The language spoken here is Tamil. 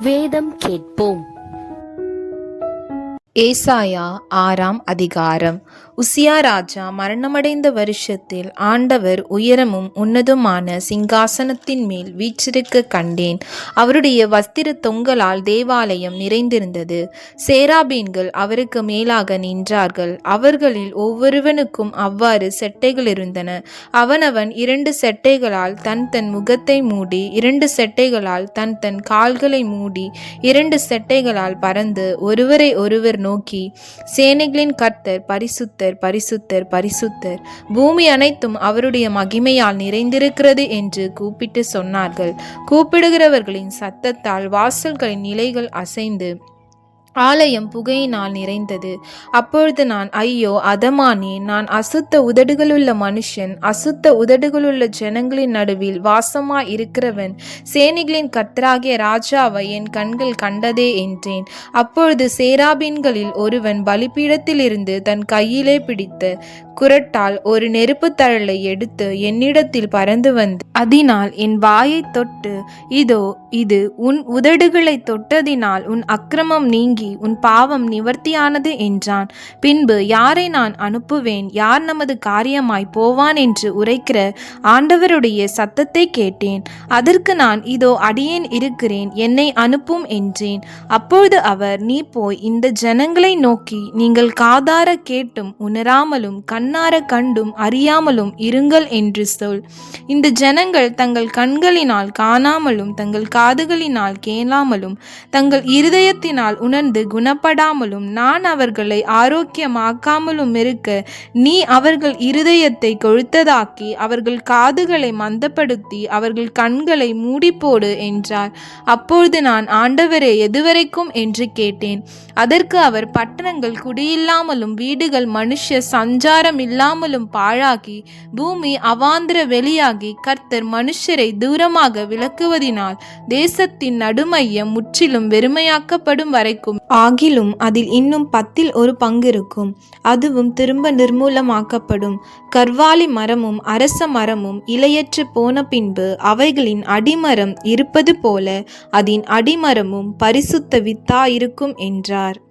வேதம் கேட்போம். ஏசாயா ஆறாம் அதிகாரம். உசியா ராஜா மரணமடைந்த வருஷத்தில் ஆண்டவர் உயரமும் உன்னதுமான சிங்காசனத்தின் மேல் வீற்றிருக்க கண்டேன். அவருடைய வஸ்திர தொங்கலால் தேவாலயம் நிறைந்திருந்தது. சேராபீன்கள் அவருக்கு மேலாக நின்றார்கள். அவர்களில் ஒவ்வொருவனுக்கும் அவ்வாறு செட்டைகள் இருந்தன. அவனவன் இரண்டு செட்டைகளால் தன் தன் முகத்தை மூடி இரண்டு செட்டைகளால் தன் தன் கால்களை மூடி இரண்டு செட்டைகளால் பறந்து ஒருவரை ஒருவர் நோக்கி சேனைகளின் கர்த்தர் பரிசுத்தர் பரிசுத்தர் பரிசுத்தர் பூமி அனைத்தும் அவருடைய மகிமையால் நிறைந்திருக்கிறது என்று கூப்பிட்டு சொன்னார்கள். கூப்பிடுகிறவர்களின் சத்தத்தால் வாசல்களின் நிலைகள் அசைந்து ஆலயம் புகையினால் நிறைந்தது. அப்பொழுது நான் ஐயோ அதமானே நான் அசுத்த உதடுகளுள்ள மனுஷன் அசுத்த உதடுகளுள்ள ஜனங்களின் நடுவில் வாசமாய் இருக்கிறவன் சேனைகளின் கத்தராகிய ராஜாவை என் கண்கள் கண்டதே என்றேன். அப்பொழுது சேராபீன்களில் ஒருவன் பலிபீடத்திலிருந்து தன் கையிலே பிடித்த குரட்டால் ஒரு நெருப்புத் தழலை எடுத்து என்னிடத்தில் பறந்து வந்து அதனால் என் வாயைத் தொட்டு இதோ இது உன் உதடுகளை தொட்டதினால் உன் அக்கிரமம் நீங்கி உன் பாவம் நிவர்த்தியானது என்றான். பின்பு யாரை நான் அனுப்புவேன்? யார் நமது காரியமாய் போவான் என்று உரைக்கிற ஆண்டவருடைய சத்தத்தை கேட்டேன். அதற்கு நான் இதோ அடியேன் இருக்கிறேன் என்னை அனுப்பும் என்றேன். அப்பொழுது அவர் நீ போய் இந்த ஜனங்களை நோக்கி நீங்கள் காதார கேட்டும் உணராமலும் கண்ணார கண்டும் அறியாமலும் இருங்கள் என்று சொல். இந்த ஜனங்கள் தங்கள் கண்களினால் காணாமலும் தங்கள் காதுகளினால் கேளாமலும் தங்கள் இருதயத்தினால் வந்து குணப்படாமலும் நான் அவர்களை ஆரோக்கியமாக்காமலும் இருக்க நீ அவர்கள் இருதயத்தை கொழுத்ததாக்கி அவர்கள் காதுகளை மந்தப்படுத்தி அவர்கள் கண்களை மூடிப்போடு என்றார். அப்பொழுது நான் ஆண்டவரே எதுவரைக்கும்? என்று கேட்டேன். அதற்கு அவர் பட்டணங்கள் குடியில்லாமலும் வீடுகள் மனுஷ சஞ்சாரம் இல்லாமலும் பாழாகி பூமி அவாந்திர வெளியாகி கர்த்தர் மனுஷரை தூரமாக விளக்குவதினால் தேசத்தின் நடுமையம் முற்றிலும் வெறுமையாக்கப்படும் வரைக்கும் ஆகிலும் அதில் இன்னும் பத்தில் ஒரு பங்கு இருக்கும் அதுவும் திரும்ப நிர்மூலமாக்கப்படும். கர்வாலி மரமும் அரச மரமும் இலையற்று போன பின்பு அவைகளின் அடிமரம் இருப்பது போல அதன் அடிமரமும் பரிசுத்த வித்தாயிருக்கும் என்றார்.